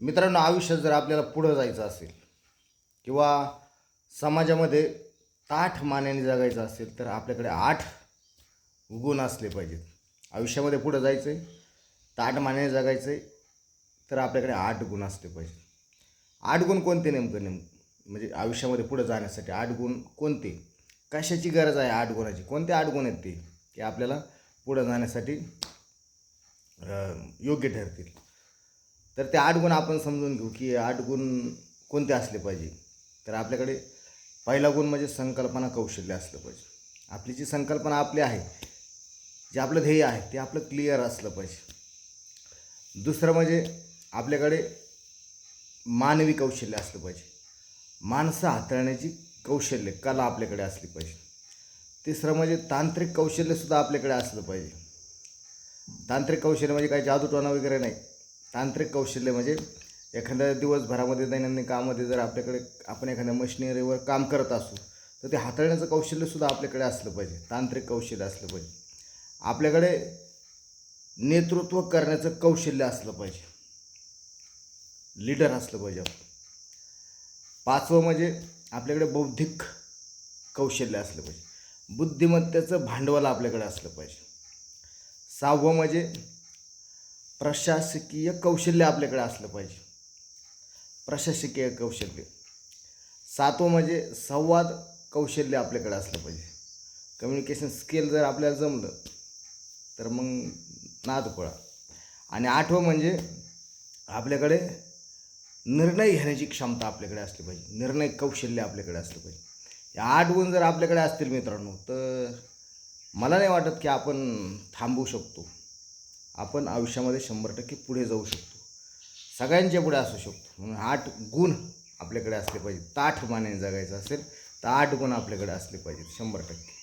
मित्रांनो आयुष्यात जर आपल्याला पुढं जायचं असेल किंवा समाजामध्ये ताठ मानेने जगायचं असेल तर आपल्याकडे आठ गुण असले पाहिजेत. आयुष्यामध्ये पुढं जायचं आहे ताठ मानेने जगायचं आहे तर आपल्याकडे आठ गुण असले पाहिजेत. आठ गुण कोणते नेमकं? नेम म्हणजे आयुष्यामध्ये पुढं जाण्यासाठी आठ गुण कोणते? कशाची गरज आहे आठ गुणाची? कोणते आठ गुण आहेत ते? की आपल्याला पुढं जाण्यासाठी योग्य ठरतील. तर ते आठ गुण आपण समजून घेऊ की आठ गुण कोणते असले पाहिजे. तर आपल्याकडे पहिला गुण म्हणजे संकल्पना कौशल्य असलं पाहिजे. आपली जी संकल्पना आपली आहे जे आपलं ध्येय आहे ते आपलं क्लिअर असलं पाहिजे. दुसरं म्हणजे आपल्याकडे मानवी कौशल्य असलं पाहिजे. माणसं हाताळण्याची कौशल्य कला आपल्याकडे असली पाहिजे. तिसरं म्हणजे तांत्रिक कौशल्यसुद्धा आपल्याकडे असलं पाहिजे. तांत्रिक कौशल्य म्हणजे काही जादूटोणा वगैरे नाही. तांत्रिक कौशल्य म्हणजे एखाद्या दिवसभरामध्ये दैनंदिन कामामध्ये जर आपल्याकडे आपण एखाद्या मशिनरीवर काम करत असू तर ते हाताळण्याचं कौशल्यसुद्धा आपल्याकडे असलं पाहिजे. तांत्रिक कौशल्य असलं पाहिजे. आपल्याकडे नेतृत्व करण्याचं कौशल्य असलं पाहिजे. लीडर असलं पाहिजे आपण. पाचवं म्हणजे आपल्याकडे बौद्धिक कौशल्य असलं पाहिजे. बुद्धिमत्तेचं भांडवल आपल्याकडे असलं पाहिजे. सहावं म्हणजे प्रशासकीय कौशल्य आपल्याकडे असलं पाहिजे. प्रशासकीय कौशल्य. सातवं म्हणजे संवाद कौशल्य आपल्याकडे असलं पाहिजे. कम्युनिकेशन स्किल जर आपल्याला जमलं तर मग नाद पळा आणि आठवं म्हणजे आपल्याकडे निर्णय घेण्याची क्षमता आपल्याकडे असली पाहिजे. निर्णय कौशल्य आपल्याकडे असलं पाहिजे. या आठ गुण जर आपल्याकडे असतील मित्रांनो तर मला नाही वाटत की आपण थांबू शकतो. आपण आयुष्यामध्ये शंभर टक्के पुढे जाऊ शकतो. सगळ्यांच्या पुढे असू शकतो. म्हणून आठ गुण आपल्याकडे असले पाहिजे ताठ मानेने जगायचं असेल तर आठ गुण आपल्याकडे असले पाहिजेत शंभर टक्के.